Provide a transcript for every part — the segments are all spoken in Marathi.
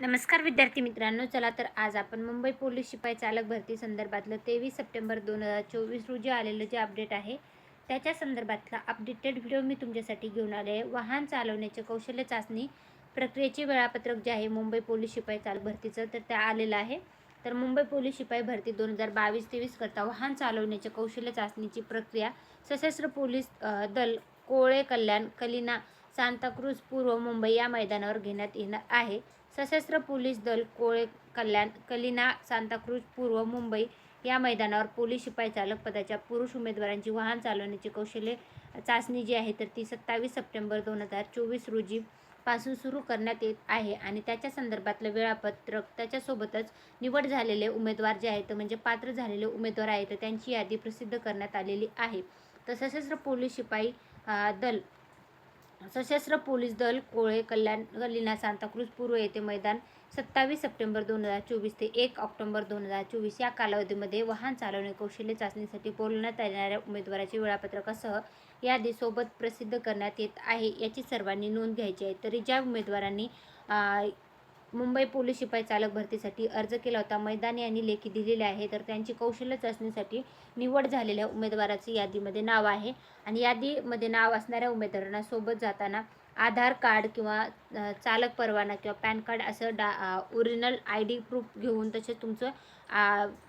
नमस्कार विद्यार्थी मित्रांनो चला तर आज आपण मुंबई पोलीस शिपाई चालक भरती संदर्भातलं तेवीस सप्टेंबर दोन हजार चोवीस रोजी आलेलं जे अपडेट आहे त्याच्या संदर्भातला अपडेटेड व्हिडिओ मी तुमच्यासाठी घेऊन आले आहे. वाहन चालवण्याचे कौशल्य चाचणी प्रक्रियेचे वेळापत्रक जे आहे मुंबई पोलीस शिपाई चालक भरतीचं तर ते आलेलं आहे. तर मुंबई पोलीस शिपाई भरती दोन हजार बावीस तेवीस करता वाहन चालवण्याच्या कौशल्य चाचणीची प्रक्रिया सशस्त्र पोलीस दल कोळे कल्याण कलिना सांताक्रूज पूर्व मुंबई या मैदानावर घेण्यात येणार आहे. सशस्त्र पोलीस दल कोळे कल्याण कलिना सांताक्रूज पूर्व मुंबई या मैदानावर पोलीस शिपाई चालक पदाच्या पुरुष उमेदवारांची वाहन चालवण्याची कौशल्य चाचणी जी आहे तर ती सत्तावीस सप्टेंबर दोन हजार चोवीस रोजी पासून सुरू करण्यात येत आहे आणि त्याच्या संदर्भातलं वेळापत्रक त्याच्यासोबतच निवड झालेले उमेदवार जे आहेत म्हणजे पात्र झालेले उमेदवार आहेत तर त्यांची यादी प्रसिद्ध करण्यात आलेली आहे. तर सशस्त्र पोलीस शिपाई दल सशस्त्र पोलीस दल कोळे कल्याण गल्लीना सांताक्रूज पूर्व येथे मैदान सत्तावीस सप्टेंबर दोन हजार चोवीस ते एक ऑक्टोबर दोन हजार चोवीस या कालावधीमध्ये वाहन चालवणे कौशल्य चाचणीसाठी बोलवण्यात येणाऱ्या उमेदवाराच्या वेळापत्रकासह यादी सोबत प्रसिद्ध करण्यात येत आहे. याची सर्वांनी नोंद घ्यायची आहे. तरी ज्या उमेदवारांनी मुंबई पोलीस शिपाई चालक भरतीसाठी अर्ज केला होता. मैदानी यांनी लेखी दिलेले आहे. तर त्यांची कौशल्य चाचणीसाठी निवड झालेल्या उमेदवाराची यादीमध्ये नाव आहे. आणि यादीमध्ये नाव असणाऱ्या उमेदवारांना सोबत जाताना आधार कार्ड किंवा चालक परवाना किंवा पॅन कार्ड असं डा ओरिजिनल आय डी प्रूफ घेऊन तसेच तुमचं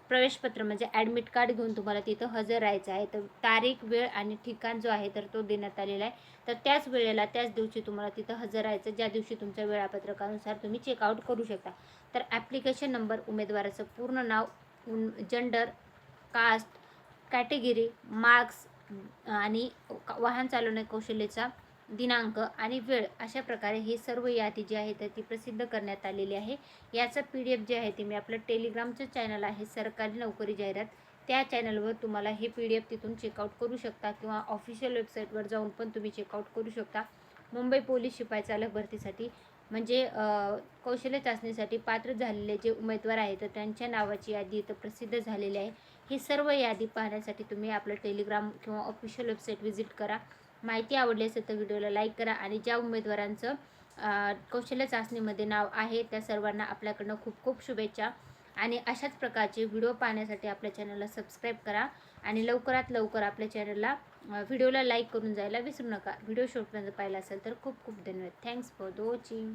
प्रवेशपत्र म्हणजे ॲडमिट कार्ड घेऊन तुम्हाला तिथं हजर राहायचं आहे. तर तारीख वेळ आणि ठिकाण जो आहे तर तो देण्यात आलेला आहे. तर त्याच वेळेला त्याच दिवशी तुम्हाला तिथं हजर राहायचं ज्या दिवशी तुमच्या वेळापत्रकानुसार तुम्ही चेकआउट करू शकता. तर ॲप्लिकेशन नंबर उमेदवाराचं पूर्ण नाव जेंडर कास्ट कॅटेगरी मार्क्स आणि वाहन चालवणे कौशल्याचा दिनांक आणि वेळ अशा प्रकारे हे सर्व यादी जी आहे तर ती प्रसिद्ध करण्यात आलेली आहे. याचं पी डी एफ जे आहे ते मी आपलं टेलिग्रामचं चॅनल आहे सरकारी नोकरी जाहिरात. त्या चॅनलवर तुम्हाला हे पी डी एफ तिथून चेकआउट करू शकता किंवा ऑफिशियल वेबसाईटवर जाऊन पण तुम्ही चेकआउट करू शकता. मुंबई पोलीस शिपाई चालक भरतीसाठी म्हणजे कौशल्य चाचणीसाठी पात्र झालेले जे उमेदवार आहेत तर त्यांच्या नावाची यादी इथं प्रसिद्ध झालेली आहे. ही सर्व यादी पाहण्यासाठी तुम्ही आपलं टेलिग्राम किंवा ऑफिशियल वेबसाईट व्हिजिट करा. माहिती आवडली असेल तर व्हिडिओला लाईक करा आणि ज्या उमेदवारांचं कौशल्य चाचणीमध्ये नाव आहे त्या सर्वांना आपल्याकडनं खूप खूप शुभेच्छा. आणि अशाच प्रकारचे व्हिडिओ पाहण्यासाठी आपल्या चॅनलला सबस्क्राईब करा आणि लवकरात लवकर आपल्या चॅनलला व्हिडिओला लाईक करून जायला विसरू नका. व्हिडिओ शेवटपर्यंत पाहिला असेल तर खूप खूप धन्यवाद. Thanks for the watching.